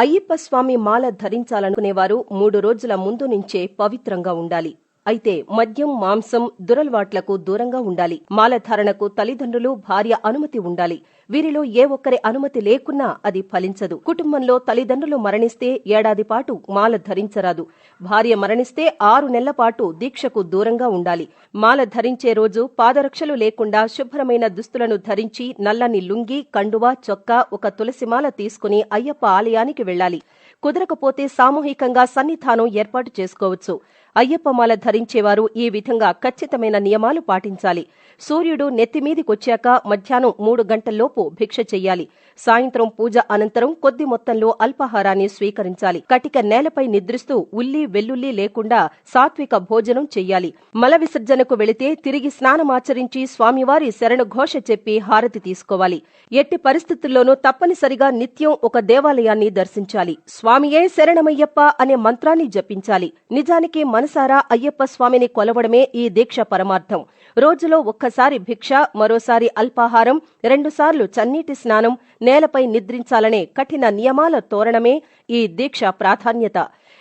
అయ్యప్ప స్వామి మాల ధరించాలనుకునేవారు మూడు రోజుల ముందు నుంచే పవిత్రంగా ఉండాలి. అయితే మద్యం మాంసం దురలవాట్లకు దూరంగా ఉండాలి. మాలధారణకు తల్లిదండ్రులు భార్య అనుమతి ఉండాలి. వీరిలో ఏ ఒక్కరి అనుమతి లేకున్నా అది ఫలించదు. కుటుంబంలో తల్లిదండ్రులు మరణిస్తే ఏడాది పాటు మాల ధరించరాదు. భార్య మరణిస్తే ఆరు నెలల పాటు దీక్షకు దూరంగా ఉండాలి. మాల ధరించే రోజు పాదరక్షలు లేకుండా శుభ్రమైన దుస్తులను ధరించి నల్లని లుంగి కండువా చొక్కా ఒక తులసిమాల తీసుకుని అయ్యప్ప ఆలయానికి వెళ్ళాలి. కుదరకపోతే సామూహికంగా సన్నిధానం ఏర్పాటు చేసుకోవచ్చు. అయ్యప్ప మాల ధరించేవారు ఈ విధంగా ఖచ్చితమైన నియమాలు పాటించాలి. సూర్యుడు నెత్తిమీదికొచ్చాక మధ్యాహ్నం మూడు గంటల్లోపు భిక్ష చెయ్యాలి. సాయంత్రం పూజ అనంతరం కొద్ది మొత్తంలో అల్పాహారాన్ని స్వీకరించాలి. కటిక నేలపై నిద్రిస్తూ ఉల్లి వెల్లుల్లి లేకుండా సాత్విక భోజనం చెయ్యాలి. మల విసర్జనకు వెళితే తిరిగి స్నానమాచరించి స్వామివారి శరణఘోష చెప్పి హారతి తీసుకోవాలి. ఎట్టి పరిస్థితుల్లోనూ తప్పనిసరిగా నిత్యం ఒక దేవాలయాన్ని దర్శించాలి. స్వామియే శరణమయ్యప్ప అనే మంత్రాన్ని జపించాలి. నిజానికి మనసారా అయ్యప్ప స్వామిని కొలవడమే ఈ దీక్ష పరమార్థం. రోజులో ఒక్కసారి భిక్ష మరోసారి అల్పాహారం రెండుసార్లు చన్నీటి స్నానం నేలపై నిద్రించాలనే కఠిన నియమాల తోరణమే ఈ దీక్ష ప్రాధాన్యత.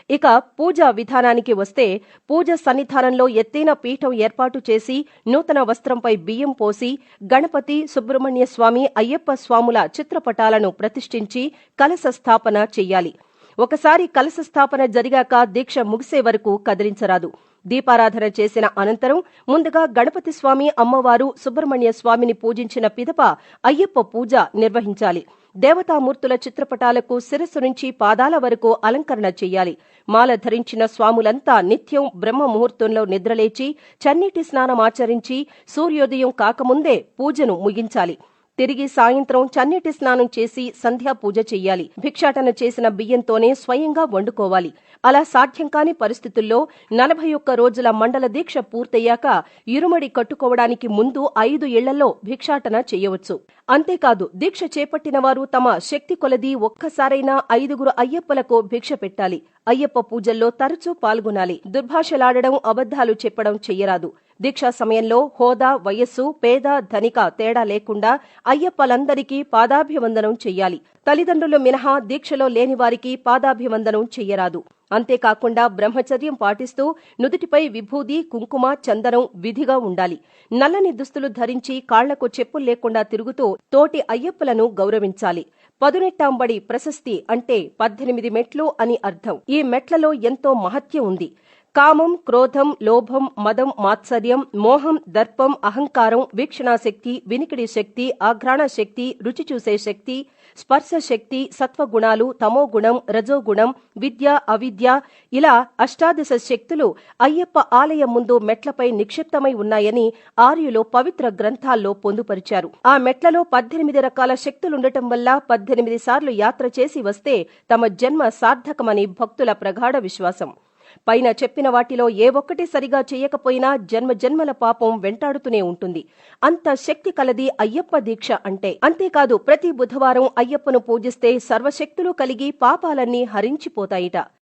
ఇక పూజా విధానానికి వస్తే పూజ సన్నిధానంలో ఎత్తైన పీఠం ఏర్పాటు చేసి నూతన వస్త్రంపై బియ్యం పోసి గణపతి సుబ్రహ్మణ్య స్వామి అయ్యప్ప స్వాముల చిత్రపటాలను ప్రతిష్ఠించి కలశ స్థాపన చెయ్యాలి ఒకసారి కలశ స్థాపన జరిగాక దీక్ష ముగిసే వరకు కదిలించరాదు. దీపారాధన చేసిన అనంతరం ముందుగా గణపతి స్వామి అమ్మవారు సుబ్రహ్మణ్య స్వామిని పూజించిన పిదప అయ్యప్ప పూజ నిర్వహించాలి. దేవతామూర్తుల చిత్రపటాలకు శిరస్సు నుంచి పాదాల వరకు అలంకరణ చెయ్యాలి మాల ధరించిన స్వాములంతా నిత్యం బ్రహ్మ ముహూర్తంలో నిద్రలేచి చన్నీటి స్నానమాచరించి సూర్యోదయం కాకముందే పూజను ముగించాలి. తిరిగి సాయంత్రం చన్నీటి స్నానం చేసి సంధ్యా పూజ చెయ్యాలి. భిక్షాటన చేసిన బియ్యంతోనే స్వయంగా వండుకోవాలి. అలా సాధ్యం కాని పరిస్థితుల్లో నలభై ఒక్క రోజుల మండల దీక్ష పూర్తయ్యాక ఇరుమడి కట్టుకోవడానికి ముందు ఐదు ఇళ్ళలో భిక్షాటన చేయవచ్చు. అంతేకాదు దీక్ష చేపట్టిన వారు తమ శక్తి కొలది ఒక్కసారైనా ఐదుగురు అయ్యప్పలకు భిక్ష పెట్టాలి. అయ్యప్ప పూజల్లో తరచూ పాల్గొనాలి. దుర్భాషలాడడం అబద్ధాలు చెప్పడం చెయ్యరాదు. దీక్షా సమయంలో హోదా వయస్సు పేద ధనిక తేడా లేకుండా అయ్యప్పలందరికీ పాదాభివందనం చెయ్యాలి. తల్లిదండ్రులు మినహా దీక్షలో లేని వారికి పాదాభివందనం చెయ్యరాదు. అంతేకాకుండా బ్రహ్మచర్యం పాటిస్తూ నుదుటిపై విభూది కుంకుమ చందనం విధిగా ఉండాలి. నల్లని దుస్తులు ధరించి కాళ్ళకు చెప్పులు లేకుండా తిరుగుతూ తోటి అయ్యప్పలను గౌరవించాలి. పదునెట్టాంబడి ప్రశస్తి అంటే పద్దెనిమిది మెట్లు అని అర్థం. ఈ మెట్లలో ఎంతో మహత్యం ఉంది. కామం క్రోధం లోభం మదం మాత్సర్యం మోహం దర్పం అహంకారం వీక్షణాశక్తి వినికిడి శక్తి ఆఘ్రాణ శక్తి రుచి చూసే శక్తి స్పర్శ శక్తి సత్వగుణాలు తమోగుణం రజోగుణం విద్య అవిద్య ఇలా అష్టాదశ శక్తులు అయ్యప్ప ఆలయం ముందు మెట్లపై నిక్షిప్తమై ఉన్నాయని ఆర్యులు పవిత్ర గ్రంథాల్లో పొందుపరిచారు. ఆ మెట్లలో పద్దెనిమిది రకాల శక్తులుండటం వల్ల పద్దెనిమిది సార్లు యాత్ర చేసి వస్తే తమ జన్మ సార్థకమని భక్తుల ప్రగాఢ విశ్వాసం. పైన చెప్పిన వాటిలో ఏ ఒక్కటి సరిగా చేయకపోయినా జన్మ జన్మల పాపం వెంటాడుతూనే ఉంటుంది. అంత శక్తి కలది అయ్యప్ప దీక్ష అంటే. అంతేకాదు ప్రతి బుధవారం అయ్యప్పను పూజిస్తే సర్వశక్తులు కలిగి పాపాలన్నీ హరించిపోతాయిట.